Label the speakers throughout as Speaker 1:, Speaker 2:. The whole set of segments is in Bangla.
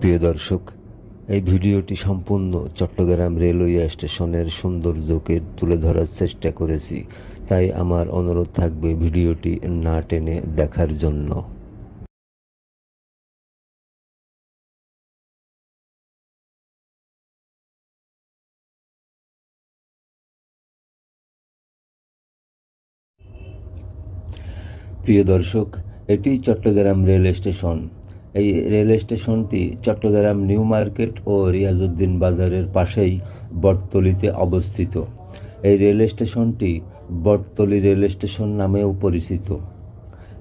Speaker 1: প্রিয় দর্শক, এই ভিডিওটি সম্পূর্ণ চট্টগ্রাম রেলওয়ে স্টেশনের সৌন্দর্যকে তুলে ধরার চেষ্টা করেছি, তাই আমার অনুরোধ থাকবে ভিডিওটি না টেনে দেখার জন্য। প্রিয় দর্শক, এটি চট্টগ্রাম রেল স্টেশন। এই রেল স্টেশনটি চট্টগ্রাম নিউ মার্কেট ও রিয়াজউদ্দিন বাজারের পাশেই বটতলিতে অবস্থিত। এই রেল স্টেশনটি বটতলি রেল স্টেশন নামেও পরিচিত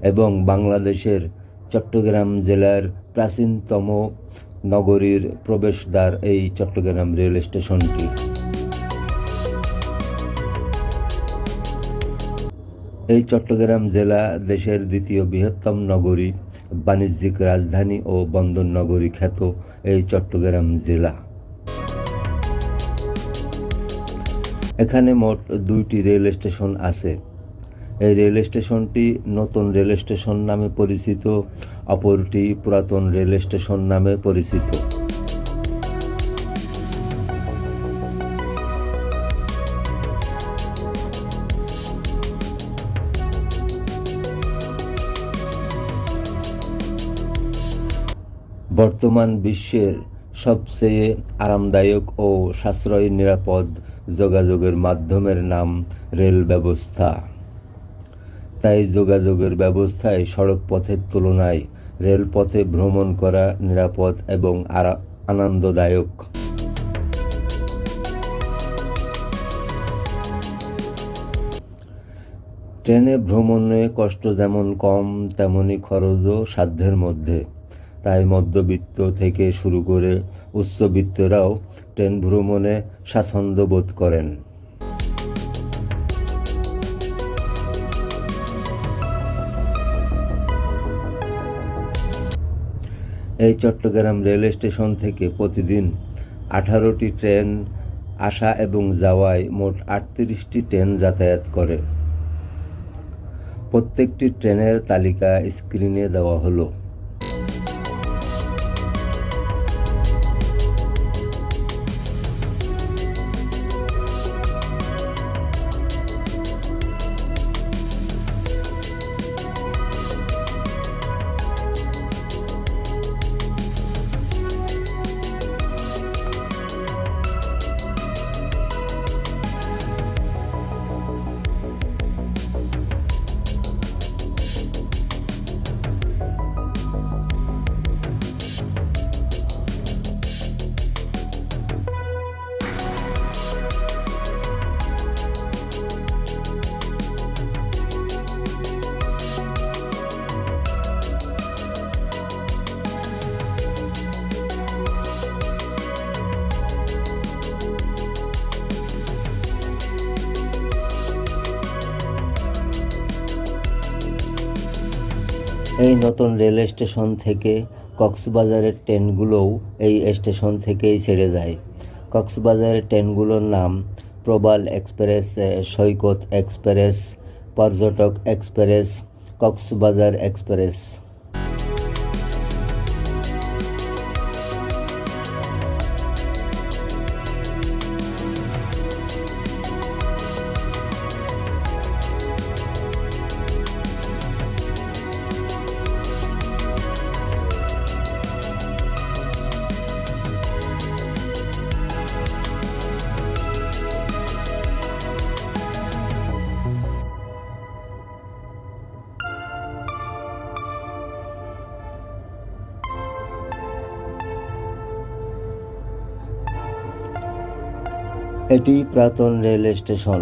Speaker 1: এবং বাংলাদেশের চট্টগ্রাম জেলার প্রাচীনতম নগরীর প্রবেশদ্বার এই চট্টগ্রাম রেল স্টেশনটি। এই চট্টগ্রাম জেলা দেশের দ্বিতীয় বৃহত্তম নগরী। বাণিজ্যিক রাজধানী ও বন্দর নগরী খ্যাত এই চট্টগ্রাম জেলা। এখানে মোট দুইটি রেল স্টেশন আছে। এই রেল স্টেশনটি নতুন রেল স্টেশন নামে পরিচিত, অপরটি পুরাতন রেল স্টেশন নামে পরিচিত। বর্তমান বিশ্বের সবচেয়ে আরামদায়ক ও সাশ্রয়ী নিরাপদ যোগাযোগের মাধ্যমের নাম রেল ব্যবস্থা। তাই যোগাযোগের ব্যবস্থায় সড়ক পথের তুলনায় রেলপথে ভ্রমণ করা নিরাপদ এবং আনন্দদায়ক। ট্রেনে ভ্রমণে কষ্ট যেমন কম তেমনই খরচও সাধ্যের মধ্যে। তাই মধ্যবিত্ত থেকে শুরু করে উচ্চবিত্তরাও ট্রেন ভ্রমণে স্বাচ্ছন্দ্য বোধ করেন। এই চট্টগ্রাম রেল স্টেশন থেকে প্রতিদিন আঠারোটি ট্রেন আসা এবং যাওয়ায় মোট আটত্রিশটি ট্রেন যাতায়াত করে। প্রত্যেকটি ট্রেনের তালিকা স্ক্রিনে দেওয়া হলো। এই নতুন রেল স্টেশন থেকে কক্সবাজারের ট্রেনগুলোও এই স্টেশন থেকেই ছেড়ে যায়। কক্সবাজারের ট্রেনগুলোর নাম Probal express, Saikat express, Porjotok express, Cox's Bazar express. এটি প্রাতন রেল স্টেশন।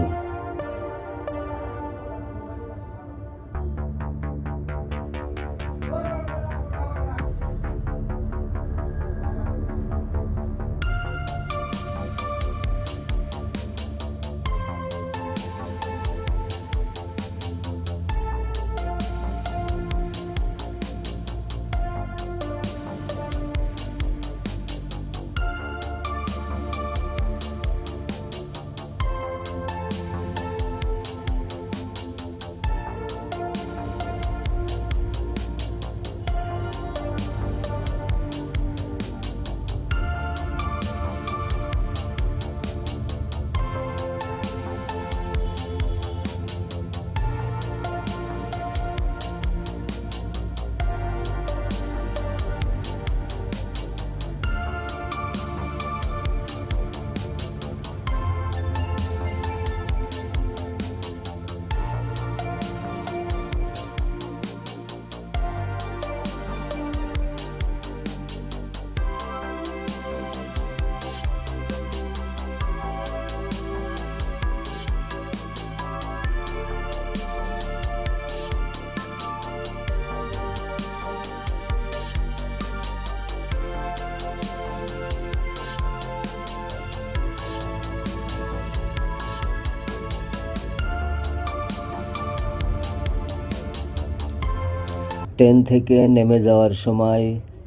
Speaker 1: ট্রেন থেকে নেমে যাওয়ার সময়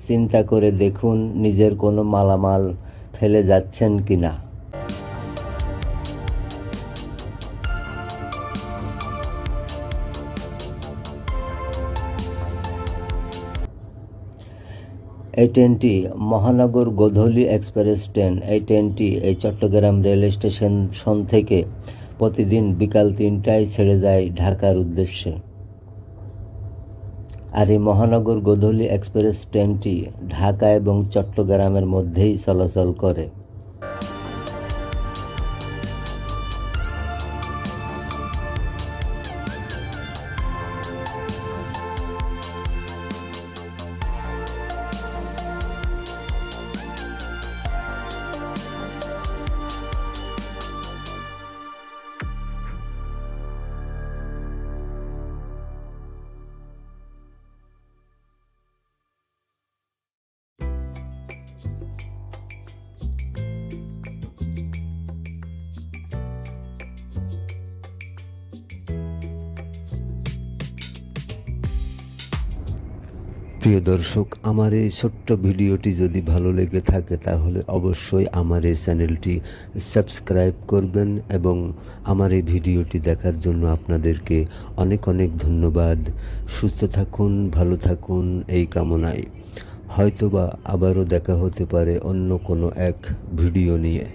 Speaker 1: চিন্তা করে দেখুন নিজের কোনো মালামাল ফেলে যাচ্ছেন কি না এই ট্রেনটি মহানগর গোধূলি এক্সপ্রেস ট্রেন। এই ট্রেনটি এই চট্টগ্রাম রেল স্টেশন থেকে প্রতিদিন বিকাল তিনটায় ছেড়ে যায় ঢাকার উদ্দেশ্যে। আর এই মহানগর গোধূলি এক্সপ্রেস ট্রেনটি ঢাকা এবং চট্টগ্রামের মধ্যেই চলাচল করে। প্রিয় দর্শক, আমার এই ছোট্ট ভিডিওটি যদি ভালো লেগে থাকে, তাহলে অবশ্যই আমার এই চ্যানেলটি সাবস্ক্রাইব করবেন এবং আমার এই ভিডিওটি দেখার জন্য আপনাদেরকে অনেক অনেক ধন্যবাদ। সুস্থ থাকুন, ভালো থাকুন, এই কামনায়। হয়তোবা আবারও দেখা হতে পারে অন্য কোনো এক ভিডিও নিয়ে।